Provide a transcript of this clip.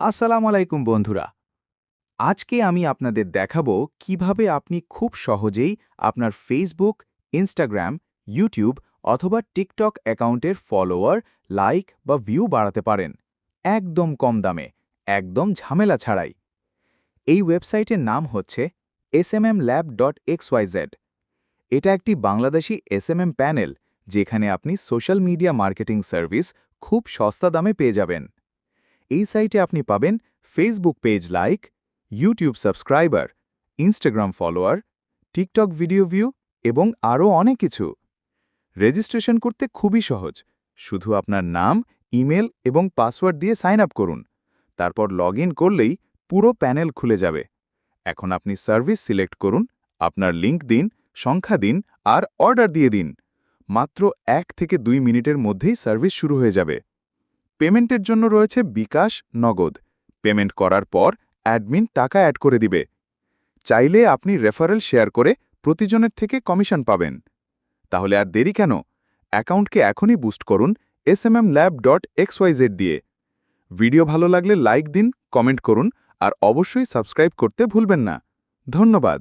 আসসালামু আলাইকুম বন্ধুরা। আজকে আমি আপনাদের দেখাবো কীভাবে আপনি খুব সহজেই আপনার ফেসবুক ইনস্টাগ্রাম ইউটিউব অথবা টিকটক অ্যাকাউন্টের ফলোয়ার, লাইক বা ভিউ বাড়াতে পারেন। একদম কম দামে, একদম ঝামেলা ছাড়াই। এই ওয়েবসাইটের নাম হচ্ছে S M M lab dot X smmlab.xyz এটা একটি বাংলাদেশি এসএমএম প্যানেল যেখানে আপনি সোশ্যাল মিডিয়া মার্কেটিং সার্ভিস খুব সস্তা দামে পেয়ে যাবেন। এই সাইটে আপনি পাবেন Facebook page like YouTube subscriber Instagram follower TikTok video view এবং আরও অনেক কিছু। রেজিস্ট্রেশন করতে খুবই সহজ। শুধু আপনার নাম ইমেল এবং পাসওয়ার্ড দিয়ে সাইন আপ করুন। তারপর লগ করলেই পুরো প্যানেল খুলে যাবে। এখন আপনি সার্ভিস সিলেক্ট করুন, আপনার লিঙ্ক দিন, সংখ্যা দিন আর অর্ডার দিয়ে দিন। মাত্র এক থেকে দুই মিনিটের মধ্যেই সার্ভিস শুরু হয়ে যাবে। পেমেন্টের জন্য রয়েছে বিকাশ, নগদ। পেমেন্ট করার পর অ্যাডমিন টাকা অ্যাড করে দিবে। চাইলে আপনি রেফারেল শেয়ার করে প্রতিজনের থেকে কমিশন পাবেন। তাহলে আর দেরি কেন? অ্যাকাউন্টকে এখনই বুস্ট করুন smmlab.xyz দিয়ে। ভিডিও ভালো লাগলে লাইক দিন কমেন্ট করুন, আর অবশ্যই সাবস্ক্রাইব করতে ভুলবেন না। ধন্যবাদ।